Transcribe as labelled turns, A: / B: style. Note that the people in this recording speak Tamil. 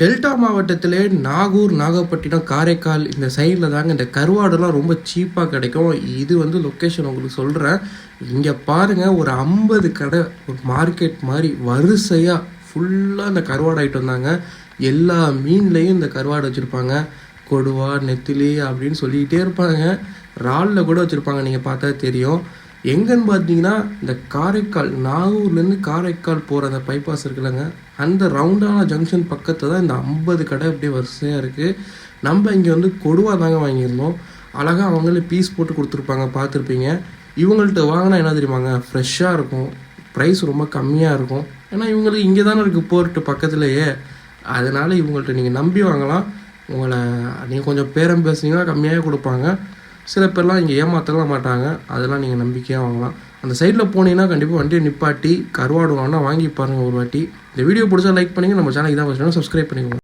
A: டெல்டா மாவட்டத்திலே நாகூர் நாகப்பட்டினம் காரைக்கால் இந்த சைடில் தாங்க இந்த கருவாடுலாம் ரொம்ப சீப்பாக கிடைக்கும். இது வந்து லொக்கேஷன் உங்களுக்கு சொல்கிறேன் இங்கே பாருங்கள் ஒரு ஐம்பது கடை ஒரு மார்க்கெட் மாதிரி வரிசையாக ஃபுல்லாக இந்த கருவாடு ஐட்டம் தாங்க. எல்லா மீன்லேயும் இந்த கருவாடு வச்சுருப்பாங்க. கொடுவா நெத்திலி அப்படின்னு சொல்லிக்கிட்டே இருப்பாங்க. இறாலில் கூட வச்சுருப்பாங்க நீங்கள் பார்த்தா தெரியும். எங்கன்னு பார்த்தீங்கன்னா இந்த காரைக்கால் நாகூர்லேருந்து காரைக்கால் போகிற அந்த பைபாஸ் இருக்குல்லங்க. அந்த ரவுண்டான ஜங்ஷன் பக்கத்தில் தான் இந்த ஐம்பது கடை அப்படியே வரிசையாக இருக்குது நம்ம இங்கே வந்து கொடுவா தாங்க வாங்கியிருந்தோம். அழகாக அவங்களே பீஸ் போட்டு கொடுத்துருப்பாங்க பார்த்துருப்பீங்க. இவங்கள்ட்ட வாங்கினா என்ன தெரியுமாங்க? ஃப்ரெஷ்ஷாக இருக்கும். ப்ரைஸ் ரொம்ப கம்மியாக இருக்கும். ஏன்னா இவங்களுக்கு இங்கே தானே இருக்குது போர்ட்டு பக்கத்துலேயே. அதனால் இவங்கள்ட்ட நீங்கள் நம்பி வாங்கலாம். உங்களை நீங்கள் கொஞ்சம் பேரம் பேசுனீங்கன்னா கம்மியாக கொடுப்பாங்க. சில பேர்லாம் இங்கே ஏமாற்றலாம் மாட்டாங்க. அதெல்லாம் நீங்கள் நம்பிக்கையாக வாங்கலாம். அந்த சைடில் போனீங்கன்னா கண்டிப்பாக வண்டியை நிப்பாட்டி கருவாடு வாங்கினா வாங்கி பாருங்கள் ஒரு வாட்டி. இந்த வீடியோ பிடிச்சா லைக் பண்ணுங்கள் நம்ம சேனலுக்கு தான் ஃபஸ்ட் சப்ஸ்கிரைப் பண்ணிக்கோங்க.